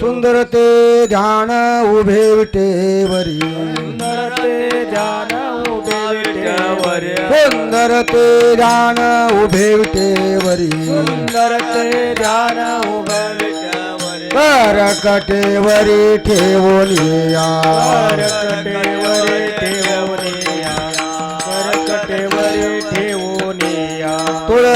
सुंदर ते ध्यान उभे विटेवरी. सुंदर ते ध्यान उभे विटेवर. सुंदर ते ध्यान उभे विटेवरी. सुंदर ते ध्यान उभे विटेवर. ठेवून या. करकटेवर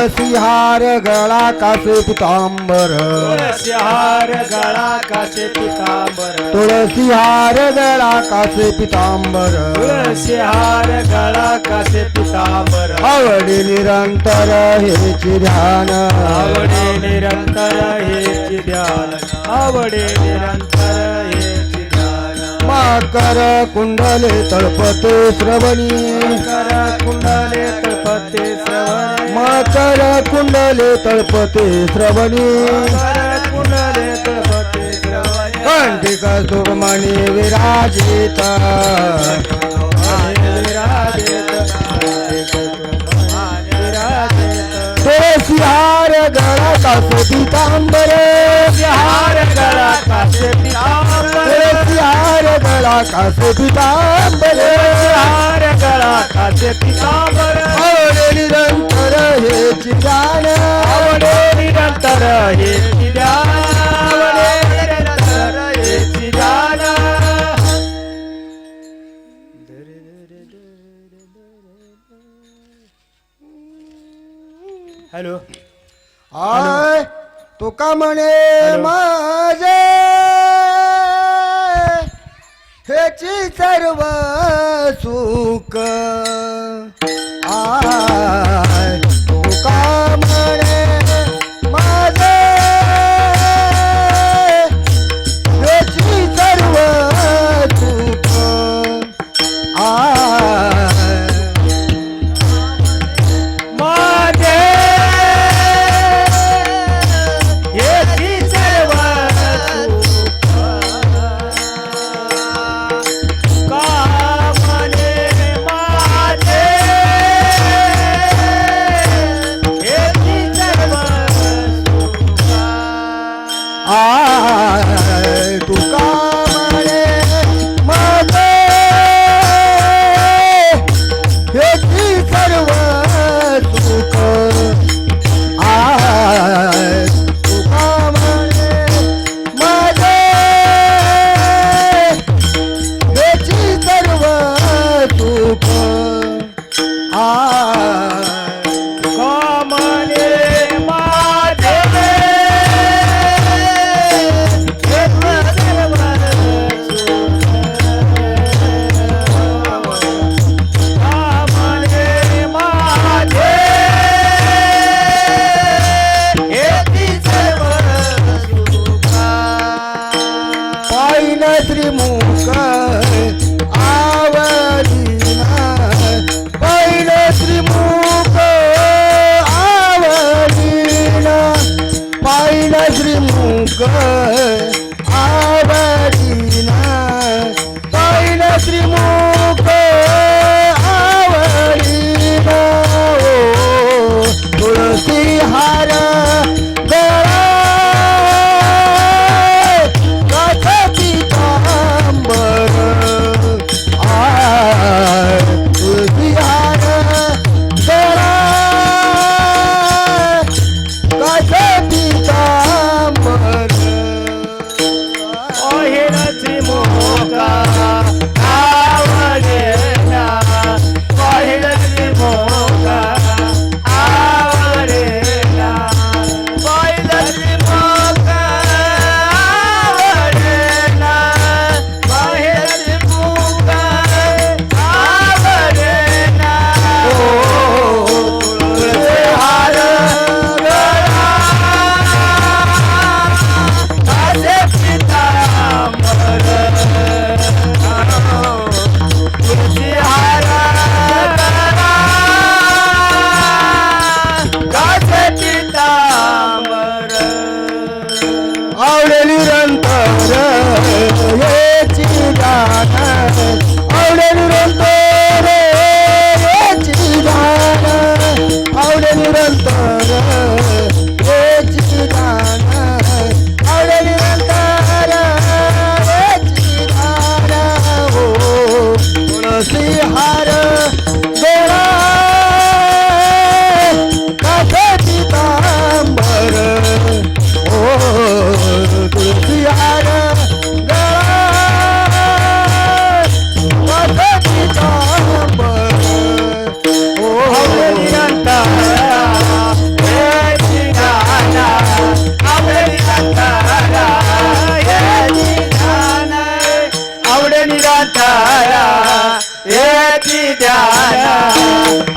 तुळसी हार गळा कासे पितांबर. तुळसी हार गळा कासे पितांबर. तुळसी हार गळा कासे पितांबर. तुळसी हार गळा कासे पितांबर. आवडी निरंतर हेची ध्यान. आवडे निरंतर हेची ध्यान. आवडे निरंतर ध्यान. माकर कुंडले तळपते श्रवणी. कर कुंडले तळपते श्रवणी माकर कुंडले तळपते श्रवणी. कुंडले तळपते श्रवणी. कंठिका सुरमणी विराजित. विहार गळा का सुधी तांबर विहार गळा का सुधी तांबर. गळा कासे पितांबर. हार गळा कासे पितांबर. आवडे निरंतर हेची ध्यान आवडे निरंतर हे ध्यान आवडे निरंतर हे ध्यान हॅलो. आय तुका म्हणे हॅलो. माझे? हेची सर्व सुख आ Guyana.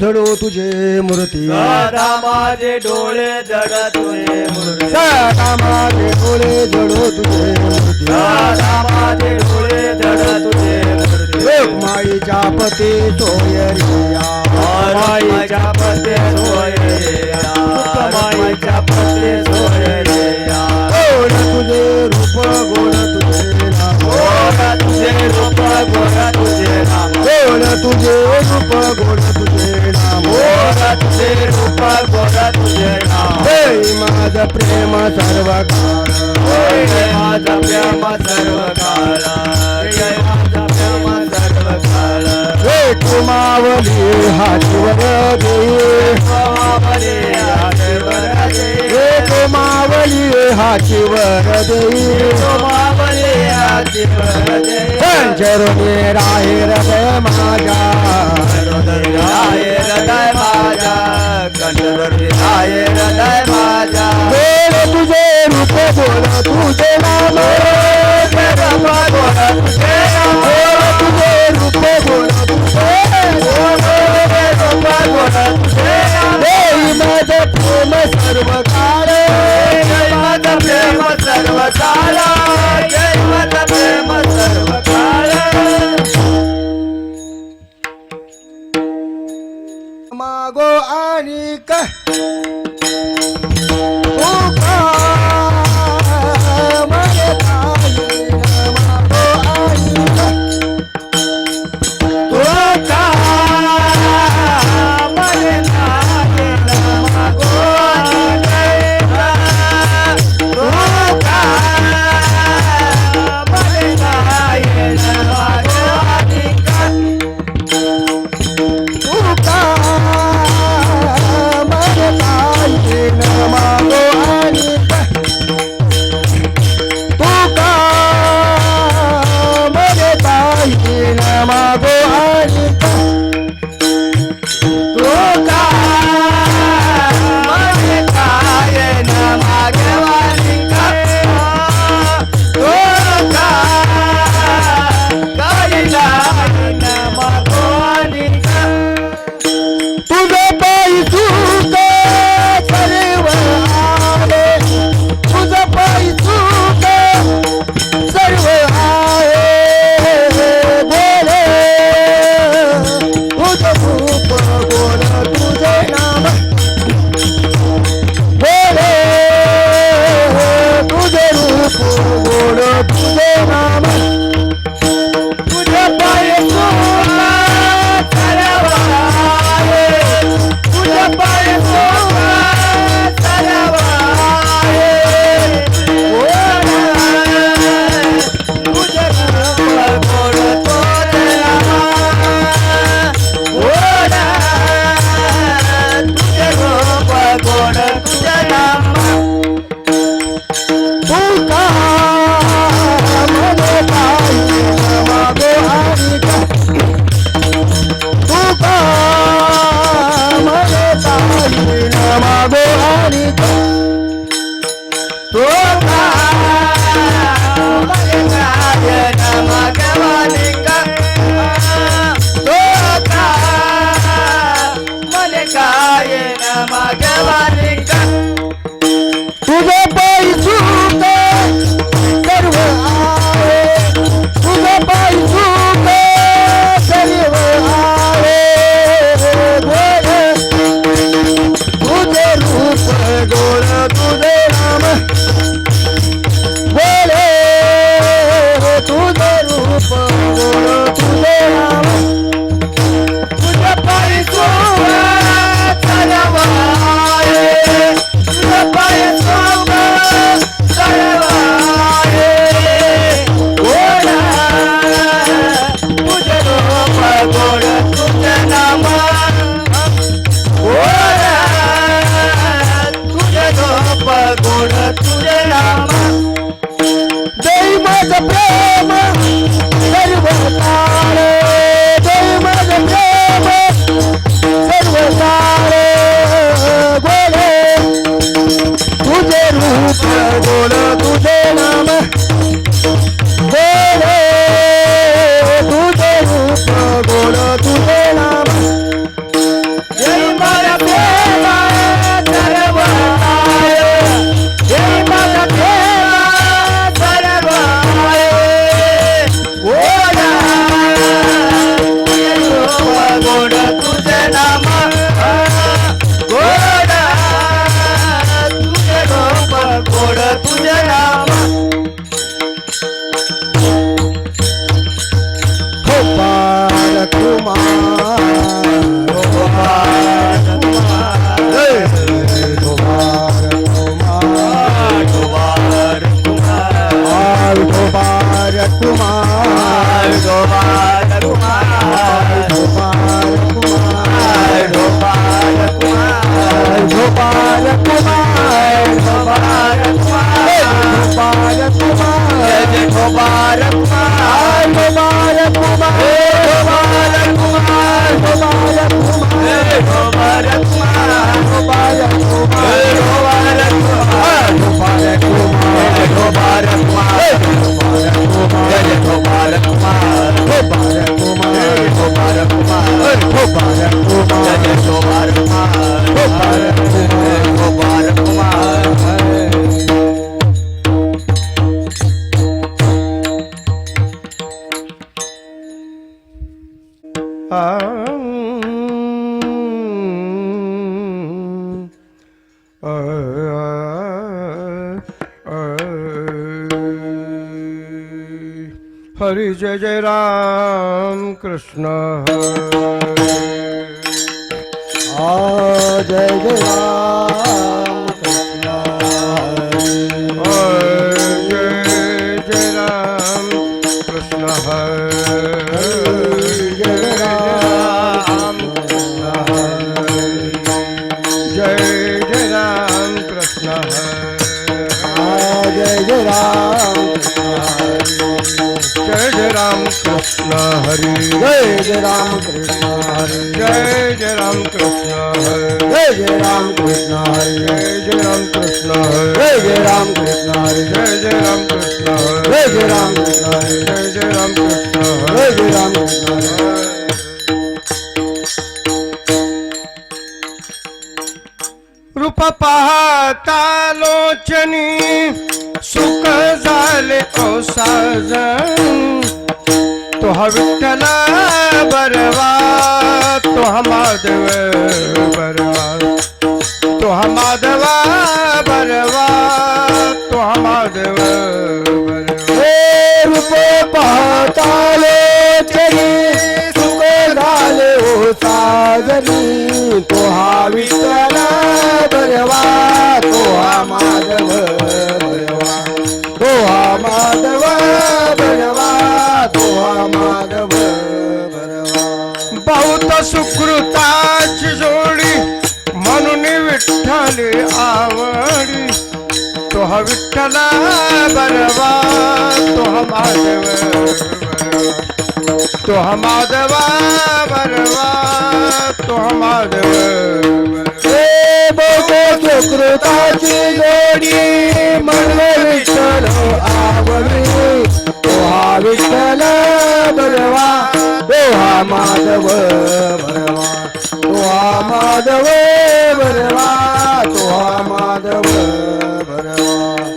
झडो तुझे मूर्ती. सदा माझे डोळे जड तुझे मूर्ती. सदा माझे डोळे झडो तुझे मूर्ती. सदा माझे डोळे जड तुझे मूर्ती. लोकमाईच्या पती सोयरिया. माईच्या पते सोयरेया. माईच्या पते सोयरेया. गोड तुझे रूप गोड तुझे नाम. तुझे रूप गोरा तुझे नाम. गोड तुझे रूप गोड तुझे नाम. गोरा तुझे रूप गोरा तुझे नाम. हे माझ प्रेम सर्व काळ माझा प्रेम सर्व काळ माझा प्रेम सर्व काळ हे कुमावली हातीवर दे स्वामी आदेवर दे हे कुमावली हातीवर दे स्वामी आदेवर दे तुझे बोल तुझे नाम तुझे रूप बोल प्रेम सर्व काळ प्रेम सर्व काळ प्रेम सर्व काळ मागो आणि का मुबारक मुबारक. मुबारक मुबारक. मुबारक मुबारक. मुबारक मुबारक मुबारक मुबारक मुबारक मुबारक मुबारक मुबारक मुबारक 아, 제대야. हरि जय जय राम कृष्ण हरे. जय जय राम कृष्ण हरि जय जय राम कृष्ण हरे. जय जय राम कृष्ण हरि जय जय राम कृष्ण हरे. जय जय राम कृष्ण हरि जय जय राम कृष्ण हरे. जय जय राम कृष्ण हरि जय जय राम कृष्ण हरे. रूप पाहता लोचनी सुख झाले ओ साजन तो हा विठ्ठल बरवा तो हा माधव बरवा तो हा माधवा बरवा तो हा माधव बरवा हे रूप पाहताले तरी सुख झाले हो साजनी तो हा आवडी तो हा विठ्ठल बरवा तो हा माधव तो हा माधव बरवा तो हा माधव हे बोको सुकृताची जोडी म्हणून विठ्ठल हो आवडी. तो हा विठ्ठल बरवा तो माधव बरवा तो हा माधव बरवा. तो हा माधव बरवा.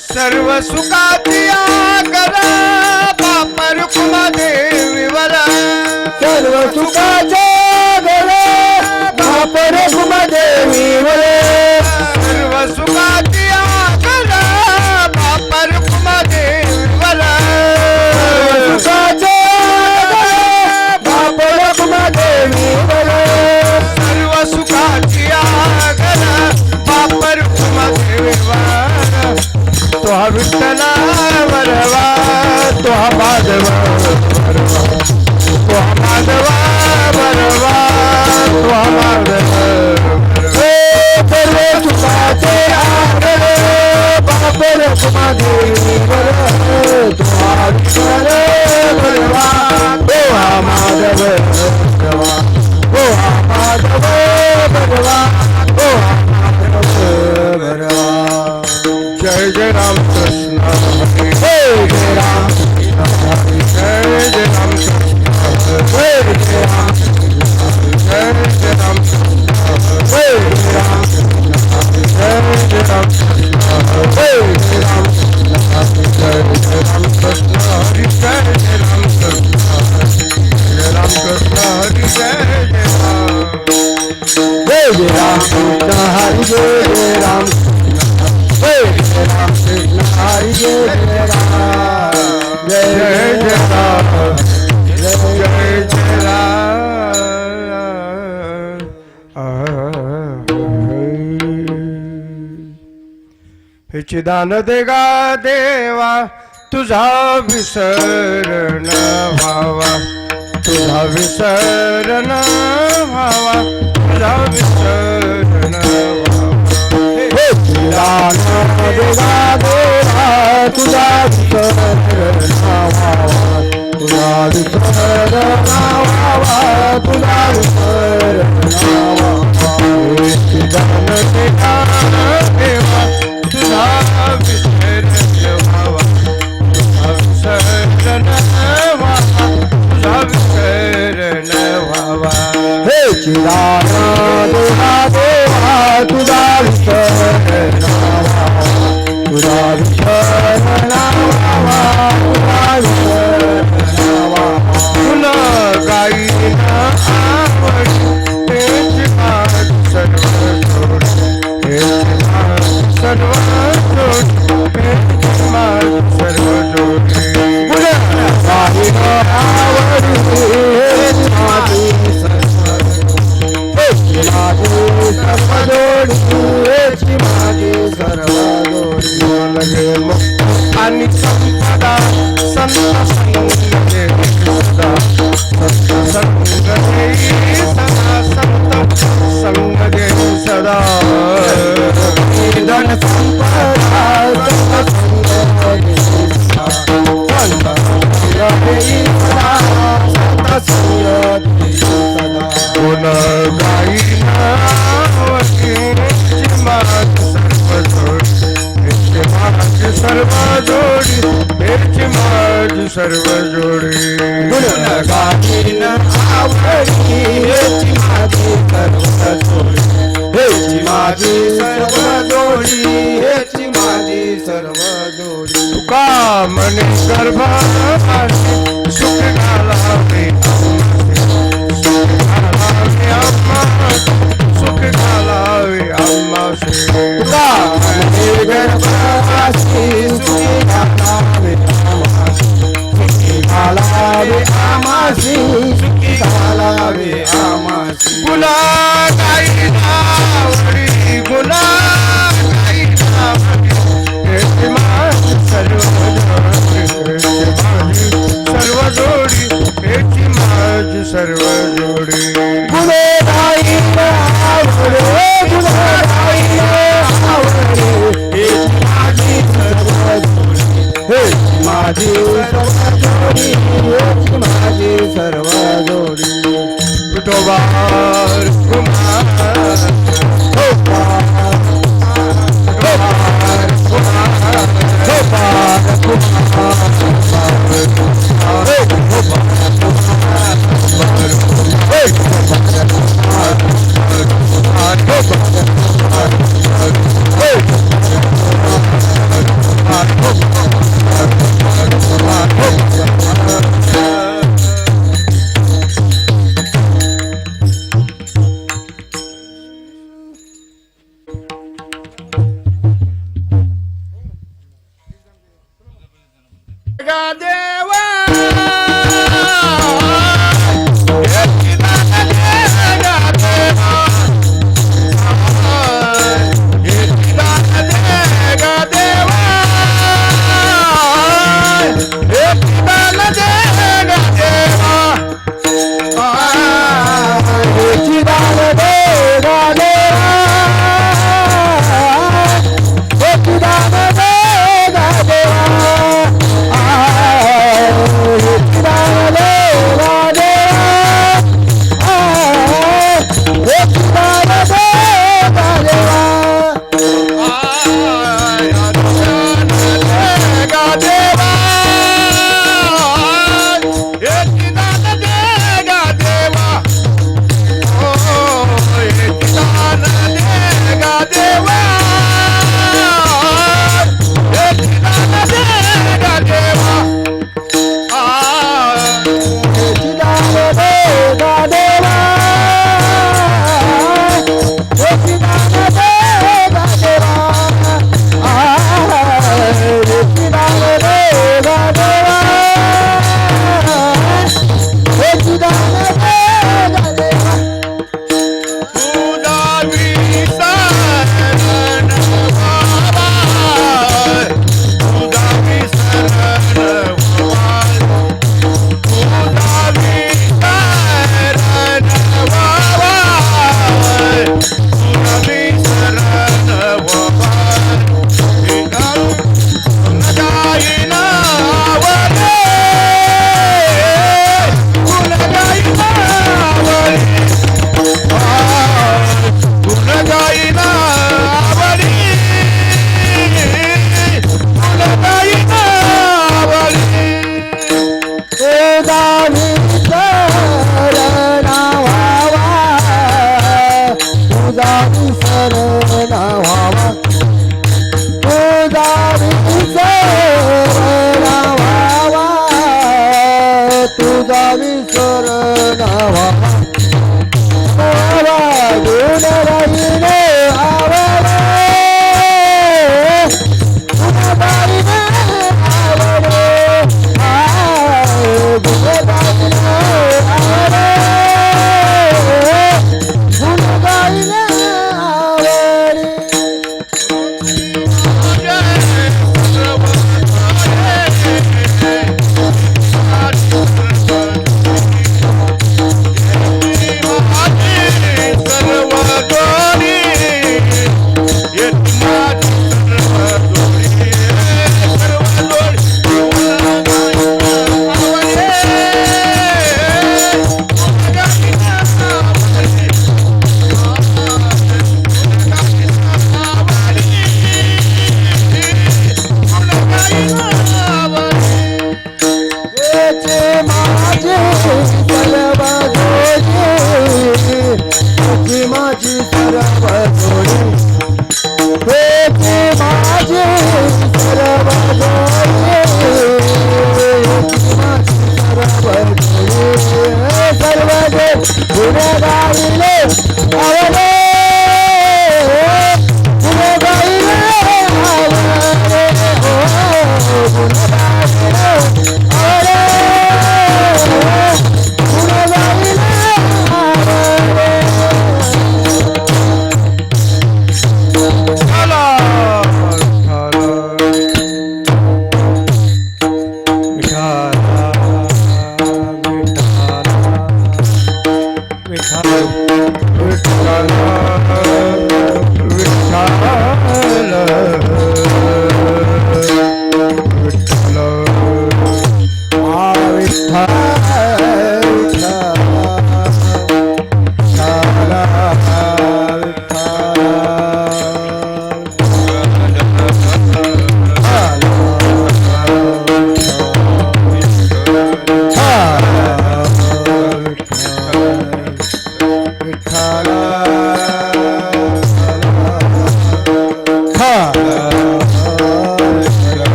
सर्व सुखाची आगरा बाप रुक्मा देवीवर सर्व सुखाचे घर बापर कुमदेवी वरे हे चिदान देगा देवा तुझा विसरण भावा तुझा विसरण भावा तुझा विसरण व्हावा. देगा देवा तुझा विसरण भावा तुझा विसरण भावा तुझा विसरण भावा हे चिदान देगा हे देवा देवा तुझा विसर तुझा विसर माझी सर्व जोडी हेची माझी सर्व जोडी तुका मने गर्भ রাজু